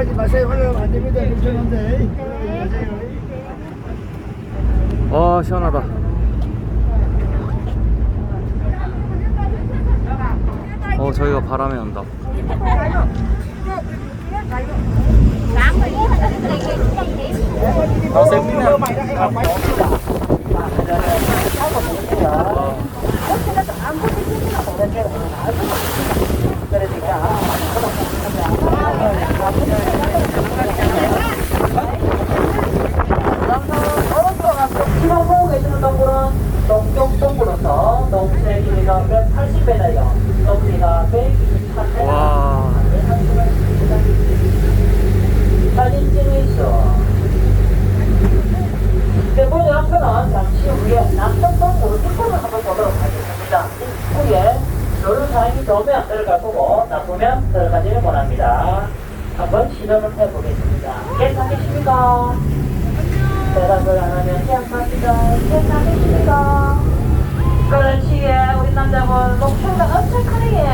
올라가지 마세요. 올라가면 안 됩니다. 괜찮은데. 와 시원하다. 어 저희가 바람에 온다. 아. 지금 보고 계시는 동굴은 동쪽 동굴로서 동세 길이가 180m예요. 높이가 123m. 와. 사진 찍으시죠. 네, 번째 앞에는 잠시 남쪽 동굴 입구를 한번 보도록 하겠습니다. 후에 노루 사인이 좋으면 들어갈 거고 나쁘면 들어가지를 원합니다. 한번 시도를 해보겠습니다. 괜찮으십니까? 대답을 안 하면 괜찮습니다. 괜찮으십니까? 그렇지, 예. 우리 남자분 목표가 엄청 크네.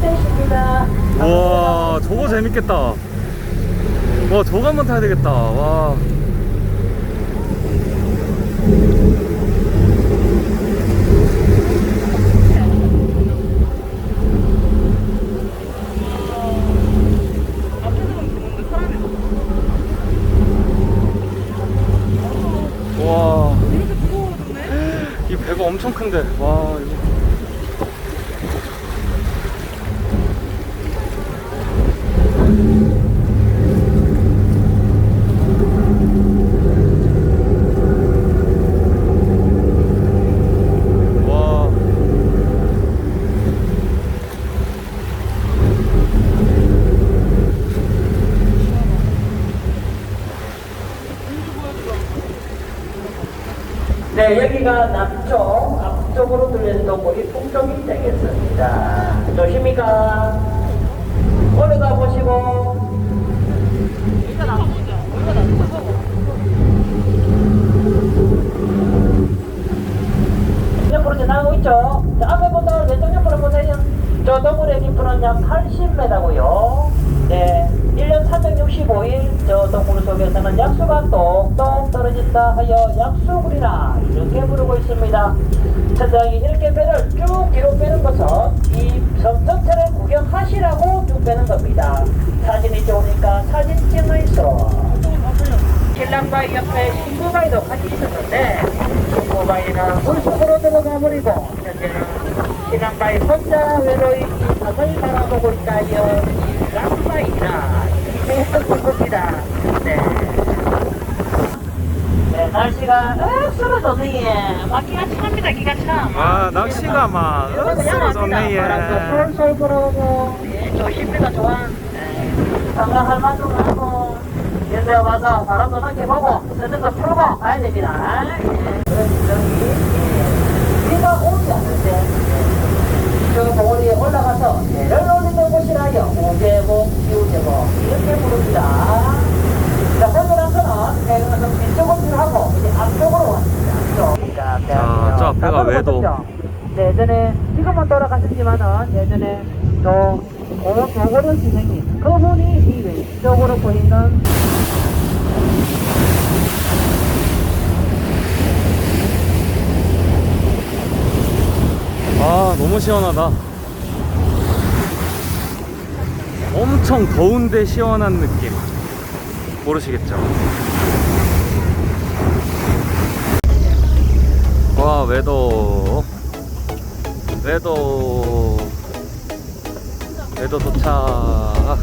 되십니다. 와 저거 재밌겠다. 와 저거 한번 타야 되겠다. 와. 와. 이 배가 엄청 큰데. 와 이거. 와. 네, 여기가 남쪽, 앞쪽으로 들리는 동굴이 북쪽이 되겠습니다. 조심히 가 올라가 보시고. 옆으로 지나가고 있죠? 자, 앞에 보다 왼쪽 옆으로 보세요. 저 동굴의 깊이는 약 80m고요. 네, 1년 365일 저 동굴 속에서는 약수가 똑똑 떨어진다 하여 약수굴이라 이렇게 부르고 있습니다. 천장이 이렇게 배를 쭉 뒤로 빼는 것은 이 섬 전체를 구경하시라고 쭉 빼는 겁니다. 사진이 좋으니까 사진 찍어있어. 신랑바위 옆에 신부바위도 같이 있었는데 신부바위는 물속으로 들어가 버리고 현재는 신랑바위 혼자 외로이 이 섬을 바라보고 있다요 신랑바위라 이렇게 했었던 겁니다. 네. 네, 날씨가 억수로 좋네. 막기가 참합니다, 기가 참. 아 낚시가 막 얘. 바람도 솔솔 불어오고 예, 조심히가 좋아. 예, 관광할 만도 하고 연대 와서 바람도 느껴보고 쓰는 거 풀고 가야 됩니다. 예, 저기 예, 비가 오지 않을 때저 봉우리에 올라가서 배를 올리는 곳이라요. 오제목, 기우제목 이렇게 부릅니다. 자, 혼자라서는 배경에서 뒤쪽을 하고 이제 앞쪽으로 왔습니다. 앞쪽. 자, 자, 저 앞에가 외도. 네, 예전에 지금은 돌아가셨지만은 예전에 저 고도고려 선생님 그분이 이 왼쪽으로 보이는 아 너무 시원하다 엄청 더운데 시원한 느낌 모르시겠죠 와 외도. 외도. 외도 도착